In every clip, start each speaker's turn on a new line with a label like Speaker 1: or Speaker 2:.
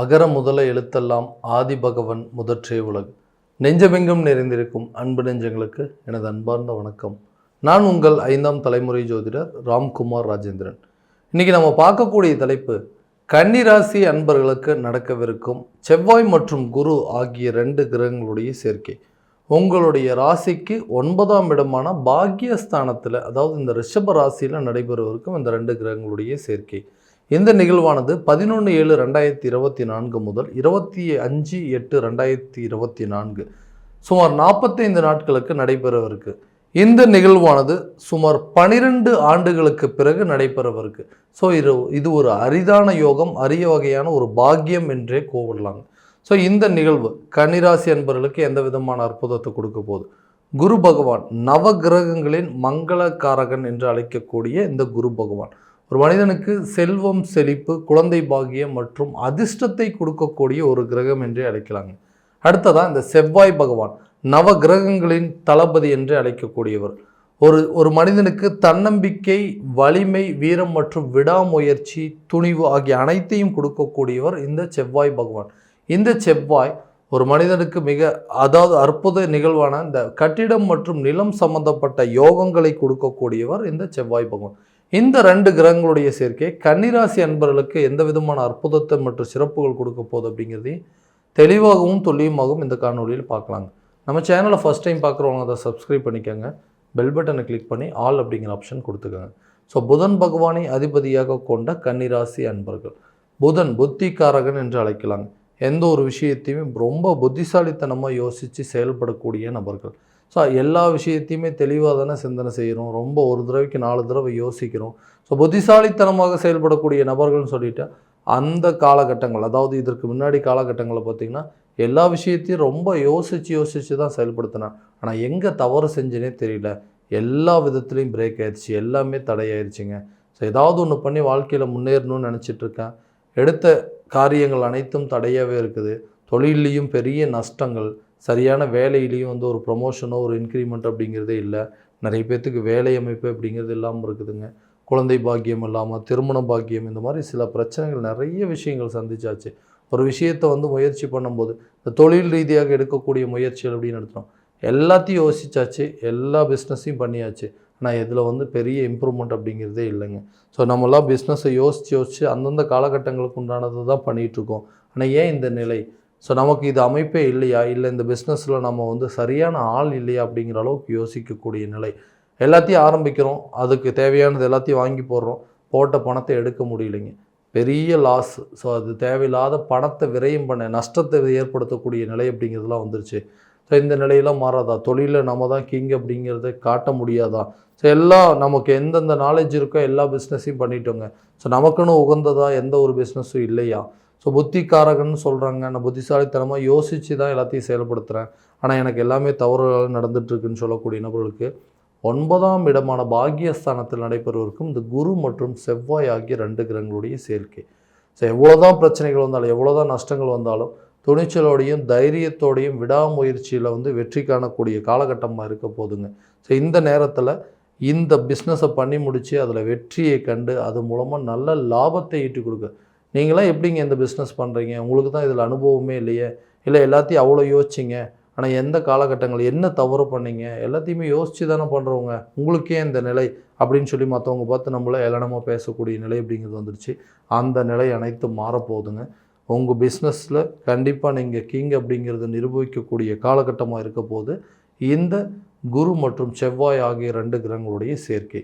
Speaker 1: அகர முதல எழுத்தெல்லாம் ஆதிபகவன் முதற்றே உலகு நெஞ்சமெங்கும் நிறைந்திருக்கும் அன்பு நெஞ்சங்களுக்கு எனது அன்பார்ந்த வணக்கம் நான் உங்கள் ஐந்தாம் தலைமுறை ஜோதிடர் ராம்குமார் ராஜேந்திரன் இன்றைக்கி நம்ம பார்க்கக்கூடிய தலைப்பு கன்னிராசி அன்பர்களுக்கு நடக்கவிருக்கும் செவ்வாய் மற்றும் குரு ஆகிய ரெண்டு கிரகங்களுடைய சேர்க்கை உங்களுடைய ராசிக்கு ஒன்பதாம் இடமான பாக்கியஸ்தானத்தில் அதாவது இந்த ரிஷப ராசியில் நடைபெறவிருக்கும் இந்த ரெண்டு கிரகங்களுடைய சேர்க்கை இந்த நிகழ்வானது பதினொன்று ஏழு ரெண்டாயிரத்தி இருபத்தி நான்கு முதல் இருபத்தி அஞ்சு எட்டு ரெண்டாயிரத்தி இருபத்தி நான்கு சுமார் நாற்பத்தைந்து நாட்களுக்கு நடைபெறவிருக்கு இந்த நிகழ்வானது சுமார் பனிரெண்டு ஆண்டுகளுக்கு பிறகு நடைபெறவிருக்கு ஸோ இது இது ஒரு அரிதான யோகம் அரிய வகையான ஒரு பாக்கியம் என்றே கோவிடலாங்க ஸோ இந்த நிகழ்வு கன்னிராசி அன்பர்களுக்கு எந்த விதமான அற்புதத்தை கொடுக்க போகுது குரு பகவான் நவ கிரகங்களின் மங்கள காரகன் என்று அழைக்கக்கூடிய இந்த குரு பகவான் ஒரு மனிதனுக்கு செல்வம் செழிப்பு குழந்தை பாகியம் மற்றும் அதிர்ஷ்டத்தை கொடுக்கக்கூடிய ஒரு கிரகம் என்றே அழைக்கலாங்க அடுத்ததான் இந்த செவ்வாய் பகவான் நவ கிரகங்களின் தளபதி என்று அழைக்கக்கூடியவர் ஒரு ஒரு மனிதனுக்கு தன்னம்பிக்கை வலிமை வீரம் மற்றும் விடாமுயற்சி துணிவு ஆகிய அனைத்தையும் கொடுக்கக்கூடியவர் இந்த செவ்வாய் பகவான் இந்த செவ்வாய் ஒரு மனிதனுக்கு மிக அதாவது அற்புத நிகழ்வான இந்த கட்டிடம் மற்றும் நிலம் சம்பந்தப்பட்ட யோகங்களை கொடுக்கக்கூடியவர் இந்த செவ்வாய் பகவான் இந்த ரெண்டு கிரகங்களுடைய சேர்க்கை கன்னிராசி அன்பர்களுக்கு எந்த விதமான அற்புதத்தை மற்றும் சிறப்புகள் கொடுக்க போகுது அப்படிங்கிறதையும் தெளிவாகவும் துல்லியமாகவும் இந்த காணொலியில் பார்க்கலாங்க நம்ம சேனலை ஃபஸ்ட் டைம் பார்க்குறவங்க அதை சப்ஸ்கிரைப் பண்ணிக்கோங்க பெல் பட்டனை கிளிக் பண்ணி ஆல் அப்படிங்கிற ஆப்ஷன் கொடுத்துக்கோங்க ஸோ புதன் பகவானை அதிபதியாக கொண்ட கன்னிராசி அன்பர்கள் புதன் புத்திகாரகன் என்று அழைக்கலாங்க எந்த ஒரு விஷயத்தையுமே ரொம்ப புத்திசாலித்தனமாக யோசித்து செயல்படக்கூடிய நபர்கள் ஸோ எல்லா விஷயத்தையுமே தெளிவாக தானே சிந்தனை செய்கிறோம் ரொம்ப ஒரு தடவைக்கு நாலு தடவை யோசிக்கிறோம் ஸோ புத்திசாலித்தனமாக செயல்படக்கூடிய நபர்கள்னு சொல்லிட்டு அந்த காலகட்டங்கள் அதாவது இதற்கு முன்னாடி காலகட்டங்களை பார்த்திங்கன்னா எல்லா விஷயத்தையும் ரொம்ப யோசித்து யோசித்து தான் செயல்படுத்தினேன் ஆனால் எங்கே தவறு செஞ்சேனே தெரியல எல்லா விதத்துலேயும் பிரேக் ஆகிடுச்சு எல்லாமே தடையாயிருச்சுங்க ஸோ ஏதாவது ஒன்று பண்ணி வாழ்க்கையில் முன்னேறணும்னு நினச்சிட்ருக்கேன் எடுத்த காரியங்கள் அனைத்தும் தடையாகவே இருக்குது தொழிலையும் பெரிய நஷ்டங்கள் சரியான வேலையிலையும் வந்து ஒரு ப்ரொமோஷனோ ஒரு இன்க்ரிமெண்ட் அப்படிங்கிறதே இல்லை நிறைய பேர்த்துக்கு வேலை அமைப்பு அப்படிங்கிறது இல்லாமல் இருக்குதுங்க குழந்தை பாக்கியம் இல்லாமல் திருமண பாக்கியம் இந்த மாதிரி சில பிரச்சனைகள் நிறைய விஷயங்கள் சந்திச்சாச்சு ஒரு விஷயத்தை வந்து முயற்சி பண்ணும்போது இந்த தொழில் ரீதியாக எடுக்கக்கூடிய முயற்சிகள் அப்படின்னு நடத்தினோம் எல்லாத்தையும் யோசிச்சாச்சு எல்லா பிஸ்னஸையும் பண்ணியாச்சு ஆனால் இதில் வந்து பெரிய இம்ப்ரூவ்மெண்ட் அப்படிங்கிறதே இல்லைங்க ஸோ நம்மளாம் பிஸ்னஸை யோசித்து யோசித்து அந்தந்த காலகட்டங்களுக்கு உண்டானது தான் பண்ணிகிட்ருக்கோம் ஆனால் ஏன் இந்த நிலை ஸோ நமக்கு இது அமைப்பே இல்லையா இல்லை இந்த பிஸ்னஸில் நம்ம வந்து சரியான ஆள் இல்லையா அப்படிங்கிற அளவுக்கு யோசிக்கக்கூடிய நிலை எல்லாத்தையும் ஆரம்பிக்கிறோம் அதுக்கு தேவையானது எல்லாத்தையும் வாங்கி போடுறோம் போட்ட பணத்தை எடுக்க முடியலைங்க பெரிய லாஸ் ஸோ அது தேவையில்லாத பணத்தை விரையும் பண்ண நஷ்டத்தை ஏற்படுத்தக்கூடிய நிலை அப்படிங்கிறதுலாம் வந்துருச்சு ஸோ இந்த நிலையெல்லாம் மாறாதா தொழிலில் நம்ம தான் கிங் அப்படிங்கிறத காட்ட முடியாதா ஸோ எல்லாம் நமக்கு எந்தெந்த நாலேஜ் இருக்கோ எல்லா பிஸ்னஸையும் பண்ணிட்டோங்க ஸோ நமக்குன்னு உகந்ததா எந்த ஒரு பிஸ்னஸும் இல்லையா ஸோ புத்திக்காரகன்னு சொல்கிறாங்க நான் புத்திசாலித்தனமாக யோசித்து தான் எல்லாத்தையும் செயல்படுத்துகிறேன் ஆனால் எனக்கு எல்லாமே தவறுகள் நடந்துகிட்ருக்குன்னு சொல்லக்கூடிய நபர்களுக்கு ஒன்பதாம் இடமான பாக்கியஸ்தானத்தில் நடைபெறுவதற்கும் இந்த குரு மற்றும் செவ்வாய் ஆகிய ரெண்டு கிரகங்களுடைய சேர்க்கை ஸோ எவ்வளோ தான் பிரச்சனைகள் வந்தாலும் எவ்வளோ தான் நஷ்டங்கள் வந்தாலும் துணிச்சலோடையும் தைரியத்தோடையும் விடாமுயற்சியில் வந்து வெற்றி காணக்கூடிய காலகட்டமாக இருக்க போதுங்க ஸோ இந்த நேரத்தில் இந்த பிஸ்னஸை பண்ணி முடித்து அதில் வெற்றியை கண்டு அது மூலமாக நல்ல லாபத்தை ஈட்டி கொடுக்க நீங்களாம் எப்படிங்க இந்த பிஸ்னஸ் பண்ணுறீங்க உங்களுக்கு தான் இதில் அனுபவமே இல்லையே இல்லை எல்லாத்தையும் அவ்வளோ யோசிச்சிங்க ஆனால் எந்த காலகட்டங்கள் என்ன தவறு பண்ணீங்க எல்லாத்தையுமே யோசித்து தானே பண்ணுறவங்க உங்களுக்கே இந்த நிலை அப்படின்னு சொல்லி மற்றவங்க பார்த்து நம்மளை ஏளனமாக பேசக்கூடிய நிலை அப்படிங்கிறது வந்துடுச்சு அந்த நிலை அனைத்தும் மாறப்போகுதுங்க உங்கள் பிஸ்னஸில் கண்டிப்பாக நீங்கள் கிங் அப்படிங்கிறத நிரூபிக்கக்கூடிய காலகட்டமாக இருக்க போது இந்த குரு மற்றும் செவ்வாய் ஆகிய ரெண்டு கிரகங்களுடைய சேர்க்கை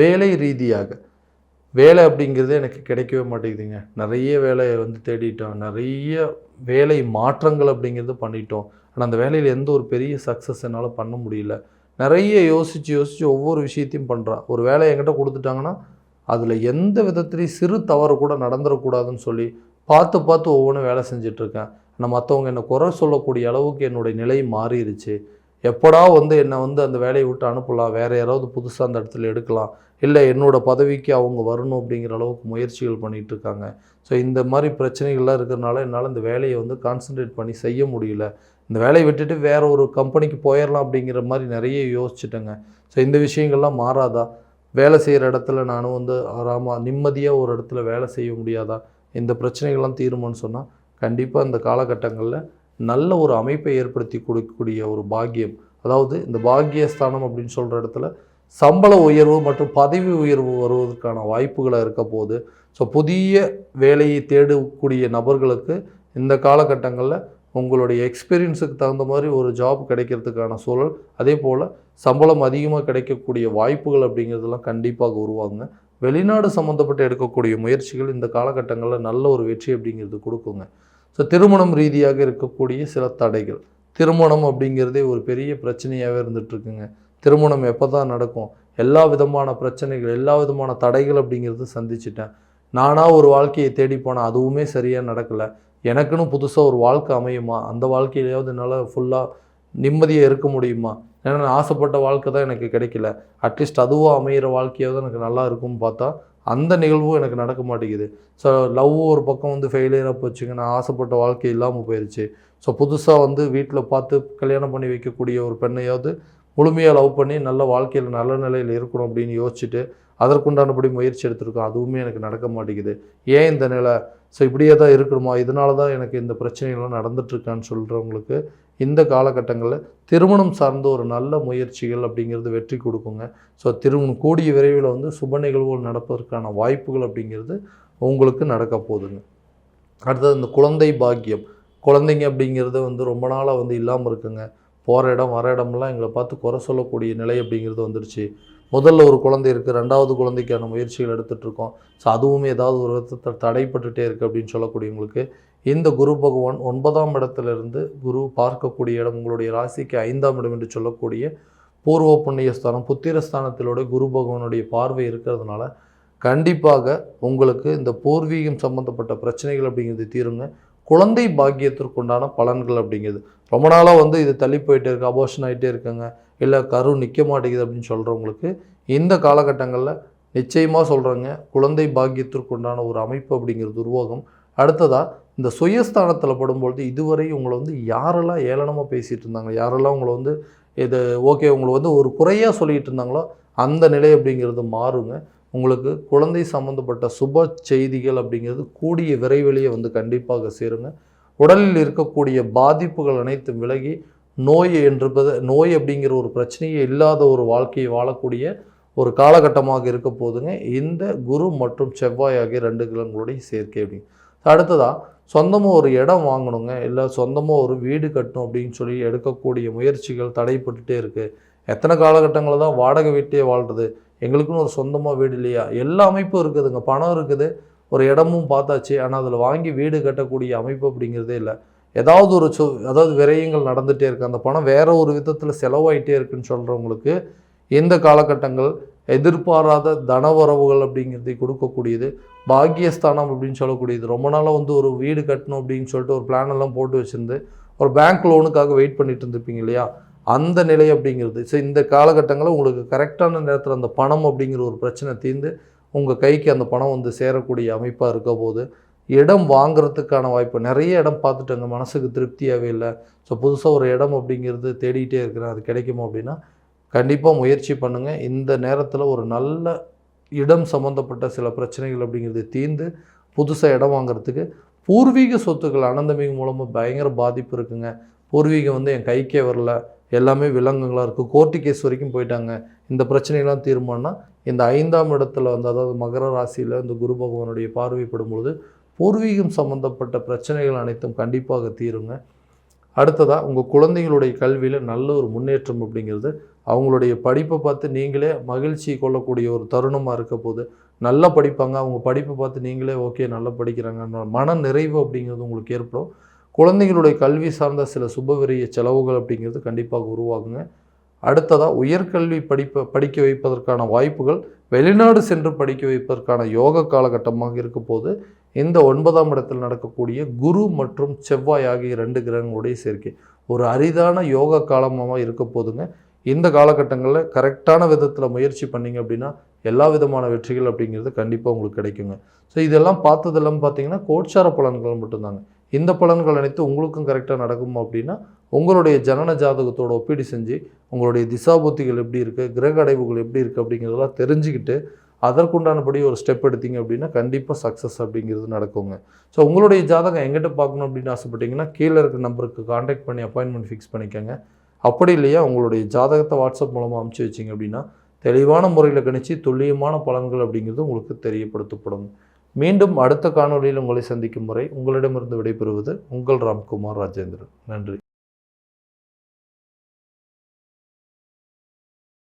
Speaker 1: வேலை ரீதியாக வேலை அப்படிங்கிறதே எனக்கு கிடைக்கவே மாட்டேங்குதுங்க நிறைய வேலையை வந்து தேடிட்டோம் நிறைய வேலை மாற்றங்கள் அப்படிங்கிறது பண்ணிட்டோம் ஆனால் அந்த வேலையில் எந்த ஒரு பெரிய சக்ஸஸ் என்னால் பண்ண முடியல நிறைய யோசித்து யோசித்து ஒவ்வொரு விஷயத்தையும் பண்ணுறான் ஒரு வேலை என்கிட்ட கொடுத்துட்டாங்கன்னா அதில் எந்த விதத்துலேயும் சிறு தவறு கூட நடந்துடக்கூடாதுன்னு சொல்லி பார்த்து பார்த்து ஒவ்வொன்றும் வேலை செஞ்சிட்ருக்கேன் ஆனால் மற்றவங்க என்னை குறை சொல்லக்கூடிய அளவுக்கு என்னுடைய நிலை மாறிடுச்சு எப்படா வந்து என்னை வந்து அந்த வேலையை விட்டு அனுப்பலாம் வேறு யாராவது புதுசாக அந்த இடத்துல எடுக்கலாம் இல்லை என்னோடய பதவிக்கு அவங்க வரணும் அப்படிங்கிற அளவுக்கு முயற்சிகள் பண்ணிகிட்டு இருக்காங்க ஸோ இந்த மாதிரி பிரச்சனைகள்லாம் இருக்கிறனால என்னால் இந்த வேலையை வந்து கான்சன்ட்ரேட் பண்ணி செய்ய முடியல இந்த வேலையை விட்டுட்டு வேறு ஒரு கம்பெனிக்கு போயிடலாம் அப்படிங்கிற மாதிரி நிறைய யோசிச்சுட்டேங்க ஸோ இந்த விஷயங்கள்லாம் மாறாதா வேலை செய்கிற இடத்துல நானும் வந்து ஆறாமல் நிம்மதியாக ஒரு இடத்துல வேலை செய்ய முடியாதா இந்த பிரச்சனைகள்லாம் தீருமான்னு சொன்னால் கண்டிப்பாக இந்த காலகட்டங்களில் நல்ல ஒரு அமைப்பை ஏற்படுத்தி கொடுக்கக்கூடிய ஒரு பாக்கியம் அதாவது இந்த பாக்கியஸ்தானம் அப்படின்னு சொல்கிற இடத்துல சம்பள உயர்வு மற்றும் பதவி உயர்வு வருவதற்கான வாய்ப்புகளாக இருக்க போது ஸோ புதிய வேலையை தேடக்கூடிய நபர்களுக்கு இந்த காலகட்டங்களில் உங்களுடைய எக்ஸ்பீரியன்ஸுக்கு தகுந்த மாதிரி ஒரு ஜாப் கிடைக்கிறதுக்கான சூழல் அதே போல் சம்பளம் அதிகமாக கிடைக்கக்கூடிய வாய்ப்புகள் அப்படிங்கிறதெல்லாம் கண்டிப்பாக உருவாங்க வெளிநாடு சம்மந்தப்பட்டு எடுக்கக்கூடிய முயற்சிகள் இந்த காலகட்டங்களில் நல்ல ஒரு வெற்றி அப்படிங்கிறது கொடுக்குங்க ஸோ திருமணம் ரீதியாக இருக்கக்கூடிய சில தடைகள் திருமணம் அப்படிங்கிறதே ஒரு பெரிய பிரச்சனையாகவே இருந்துகிட்ருக்குங்க திருமணம் எப்போ தான் நடக்கும் எல்லா விதமான பிரச்சனைகள் எல்லா விதமான தடைகள் அப்படிங்கிறது சந்திச்சிட்டேன் நானாக ஒரு வாழ்க்கையை தேடி போனேன் அதுவுமே சரியாக நடக்கலை எனக்குன்னு புதுசாக ஒரு வாழ்க்கை அமையுமா அந்த வாழ்க்கையிலேயாவது என்னால் ஃபுல்லாக நிம்மதியாக இருக்க முடியுமா ஏன்னா நான் ஆசைப்பட்ட வாழ்க்கை தான் எனக்கு கிடைக்கல அட்லீஸ்ட் அதுவும் அமையிற வாழ்க்கையாவது எனக்கு நல்லா இருக்கும்னு பார்த்தா அந்த நிகழ்வும் எனக்கு நடக்க மாட்டேங்குது ஸோ லவ் ஒரு பக்கம் வந்து ஃபெயிலியராக போச்சுங்க நான் ஆசைப்பட்ட வாழ்க்கை இல்லாமல் போயிடுச்சு ஸோ புதுசாக வந்து வீட்டில் பார்த்து கல்யாணம் பண்ணி வைக்கக்கூடிய ஒரு பெண்ணையாவது முழுமையாக லவ் பண்ணி நல்ல வாழ்க்கையில் நல்ல நிலையில் இருக்கணும் அப்படின்னு யோசிச்சுட்டு அதற்குண்டானபடி முயற்சி எடுத்திருக்கோம் அதுவுமே எனக்கு நடக்க மாட்டேங்குது ஏன் இந்த நிலை ஸோ இப்படியே தான் இருக்கணுமா இதனால தான் எனக்கு இந்த பிரச்சனைகள்லாம் நடந்துட்டுருக்கான்னு சொல்கிறவங்களுக்கு இந்த காலகட்டங்களில் திருமணம் சார்ந்த ஒரு நல்ல முயற்சிகள் அப்படிங்கிறது வெற்றி கொடுக்குங்க ஸோ திருமணம் கூடிய விரைவில் வந்து சுப நிகழ்வுகள் நடப்பதற்கான வாய்ப்புகள் அப்படிங்கிறது உங்களுக்கு நடக்க போகுதுங்க அடுத்தது இந்த குழந்தை பாக்கியம் குழந்தைங்க அப்படிங்கிறது வந்து ரொம்ப நாளாக வந்து இல்லாமல் இருக்குங்க போகிற இடம் வர இடம்லாம் எங்களை பார்த்து குறை சொல்லக்கூடிய நிலை அப்படிங்கிறது வந்துடுச்சு முதல்ல ஒரு குழந்தை இருக்குது ரெண்டாவது குழந்தைக்கான முயற்சிகள் எடுத்துகிட்ருக்கோம் ஸோ அதுவும் ஏதாவது ஒரு விதத்தை தடைப்பட்டுகிட்டே இருக்குது அப்படின்னு சொல்லக்கூடியவங்களுக்கு இந்த குரு பகவான் ஒன்பதாம் இடத்திலிருந்து குரு பார்க்கக்கூடிய இடம் உங்களுடைய ராசிக்கு ஐந்தாம் இடம் என்று சொல்லக்கூடிய பூர்வ புண்ணியஸ்தானம் புத்திரஸ்தானத்திலோட குரு பகவானுடைய பார்வை இருக்கிறதுனால கண்டிப்பாக உங்களுக்கு இந்த பூர்வீகம் சம்மந்தப்பட்ட பிரச்சனைகள் அப்படிங்கிறது தீருங்க குழந்தை பாக்கியத்திற்குண்டான பலன்கள் அப்படிங்கிறது ரொம்ப நாளாக வந்து இது தள்ளி போயிட்டே இருக்குது அபோஷன் ஆகிட்டே இருக்குங்க இல்லை கரு நிற்க மாட்டேங்குது அப்படின்னு சொல்கிறவங்களுக்கு இந்த காலகட்டங்களில் நிச்சயமாக சொல்கிறேங்க குழந்தை பாக்கியத்திற்குண்டான ஒரு அமைப்பு அப்படிங்கிறது உருவாகும் அடுத்ததாக இந்த சுயஸ்தானத்தில் படும்பொழுது இதுவரை உங்களை வந்து யாரெல்லாம் ஏளனமாக பேசிகிட்டு இருந்தாங்க யாரெல்லாம் உங்களை வந்து இது ஓகே உங்களை வந்து ஒரு குறையாக சொல்லிகிட்டு இருந்தாங்களோ அந்த நிலை அப்படிங்கிறது மாறுங்க உங்களுக்கு குழந்தை சம்மந்தப்பட்ட சுப செய்திகள் அப்படிங்கிறது கூடிய விரைவிலேயே வந்து கண்டிப்பாக சேருங்க உடலில் இருக்கக்கூடிய பாதிப்புகள் அனைத்தும் விலகி நோய் என்பது நோய் அப்படிங்கிற ஒரு பிரச்சனையே இல்லாத ஒரு வாழ்க்கையை வாழக்கூடிய ஒரு காலகட்டமாக இருக்க போதுங்க இந்த குரு மற்றும் செவ்வாய் ஆகிய ரெண்டு கிரகங்களுடைய சேர்க்கை அப்படிங்க அடுத்ததாக சொந்தமாக ஒரு இடம் வாங்கணுங்க இல்லை சொந்தமாக ஒரு வீடு கட்டணும் அப்படின்னு சொல்லி எடுக்கக்கூடிய முயற்சிகள் தடைப்பட்டுட்டே இருக்குது எத்தனை காலகட்டங்களில் தான் வாடகை வீட்டையே வாழ்கிறது எங்களுக்குன்னு ஒரு சொந்தமாக வீடு இல்லையா எல்லா அமைப்பும் இருக்குதுங்க பணம் இருக்குது ஒரு இடமும் பார்த்தாச்சு ஆனால் அதில் வாங்கி வீடு கட்டக்கூடிய அமைப்பு அப்படிங்கிறதே இல்லை ஏதாவது ஒரு சொ அதாவது விரயங்கள் நடந்துகிட்டே இருக்குது அந்த பணம் வேறு ஒரு விதத்தில் செலவாகிட்டே இருக்குன்னு சொல்கிறவங்களுக்கு இந்த காலகட்டங்கள் எதிர்பாராத தன உறவுகள் அப்படிங்கிறதை கொடுக்கக்கூடியது பாக்கியஸ்தானம் அப்படின்னு சொல்லக்கூடியது ரொம்ப நாளாக வந்து ஒரு வீடு கட்டணும் அப்படின்னு சொல்லிட்டு ஒரு பிளான் எல்லாம் போட்டு வச்சுருந்து ஒரு பேங்க் லோனுக்காக வெயிட் பண்ணிட்டு இருந்துருப்பீங்க இல்லையா அந்த நிலை அப்படிங்கிறது ஸோ இந்த காலகட்டங்களில் உங்களுக்கு கரெக்டான நேரத்தில் அந்த பணம் அப்படிங்கிற ஒரு பிரச்சனை தீர்ந்து உங்கள் கைக்கு அந்த பணம் வந்து சேரக்கூடிய அமைப்பாக இருக்க போது இடம் வாங்குறதுக்கான வாய்ப்பு நிறைய இடம் பார்த்துட்டு மனசுக்கு திருப்தியாகவே இல்லை ஸோ புதுசாக ஒரு இடம் அப்படிங்கிறது தேடிக்கிட்டே இருக்கிறேன் அது கிடைக்குமோ அப்படின்னா கண்டிப்பாக முயற்சி பண்ணுங்கள் இந்த நேரத்தில் ஒரு நல்ல இடம் சம்மந்தப்பட்ட சில பிரச்சனைகள் அப்படிங்கிறது தீர்ந்து புதுசாக இடம் வாங்குறதுக்கு பூர்வீக சொத்துக்கள் அனந்தமிகு மூலமாக பயங்கர பாதிப்பு இருக்குங்க பூர்வீகம் வந்து என் கைக்கே வரல எல்லாமே விலங்குகளாக இருக்குது கோர்ட்டு கேஸ் வரைக்கும் போயிட்டாங்க இந்த பிரச்சனைகள்லாம் தீர்மானம்னா இந்த ஐந்தாம் இடத்துல வந்து அதாவது மகர ராசியில் இந்த குரு பகவானுடைய பார்வைப்படும் பொழுது பூர்வீகம் சம்மந்தப்பட்ட பிரச்சனைகள் அனைத்தும் கண்டிப்பாக தீருங்க அடுத்ததாக உங்கள் குழந்தைகளுடைய கல்வியில் நல்ல ஒரு முன்னேற்றம் அப்படிங்கிறது அவங்களுடைய படிப்பை பார்த்து நீங்களே மகிழ்ச்சி கொள்ளக்கூடிய ஒரு தருணமாக இருக்க போது நல்லா படிப்பாங்க அவங்க படிப்பை பார்த்து நீங்களே ஓகே நல்லா படிக்கிறாங்க மன நிறைவு அப்படிங்கிறது உங்களுக்கு ஏற்படும் குழந்தைங்களுடைய கல்வி சார்ந்த சில சுபவிரிய செலவுகள் அப்படிங்கிறது கண்டிப்பாக உருவாகுங்க அடுத்ததாக உயர்கல்வி படிப்பை படிக்க வைப்பதற்கான வாய்ப்புகள் வெளிநாடு சென்று படிக்க வைப்பதற்கான யோக காலகட்டமாக இருக்கும் போது இந்த ஒன்பதாம் இடத்தில் நடக்கக்கூடிய குரு மற்றும் செவ்வாய் ஆகிய ரெண்டு கிரகங்களுடைய சேர்க்கை ஒரு அரிதான யோக காலமாக இருக்க போதுங்க இந்த காலகட்டங்களில் கரெக்டான விதத்தில் முயற்சி பண்ணிங்க அப்படின்னா எல்லா விதமான வெற்றிகள் அப்படிங்கிறது கண்டிப்பாக உங்களுக்கு கிடைக்குங்க ஸோ இதெல்லாம் பார்த்ததெல்லாம் பார்த்தீங்கன்னா கோட்சார பலன்கள் மட்டும்தாங்க இந்த பலன்கள் அனைத்து உங்களுக்கும் கரெக்டாக நடக்குமா அப்படின்னா உங்களுடைய ஜனன ஜாதகத்தோட ஒப்பீடு செஞ்சு உங்களுடைய திசாபூத்திகள் எப்படி இருக்குது கிரக அடைவுகள் எப்படி இருக்குது அப்படிங்கிறதெல்லாம் தெரிஞ்சுக்கிட்டு அதற்குண்டானபடி ஒரு ஸ்டெப் எடுத்தீங்க அப்படின்னா கண்டிப்பாக சக்ஸஸ் அப்படிங்கிறது நடக்குங்க ஸோ உங்களுடைய ஜாதகம் எங்கிட்ட பார்க்கணும் அப்படின்னு ஆசைப்பட்டீங்கன்னா கீழே இருக்க நம்பருக்கு காண்டாக்ட் பண்ணி அப்பாயின்மெண்ட் ஃபிக்ஸ் பண்ணிக்கோங்க அப்படி இல்லையா உங்களுடைய ஜாதகத்தை வாட்ஸ்அப் மூலமாக அமுச்சு வச்சிங்க அப்படின்னா தெளிவான முறையில் கணிச்சு துல்லியமான பலன்கள் அப்படிங்கிறது உங்களுக்கு தெரியப்படுத்தப்படும் மீண்டும் அடுத்த காணொலியில் உங்களை சந்திக்கும் முறை உங்களிடமிருந்து விடைபெறுவது உங்கள் ராம்குமார் ராஜேந்திரன் நன்றி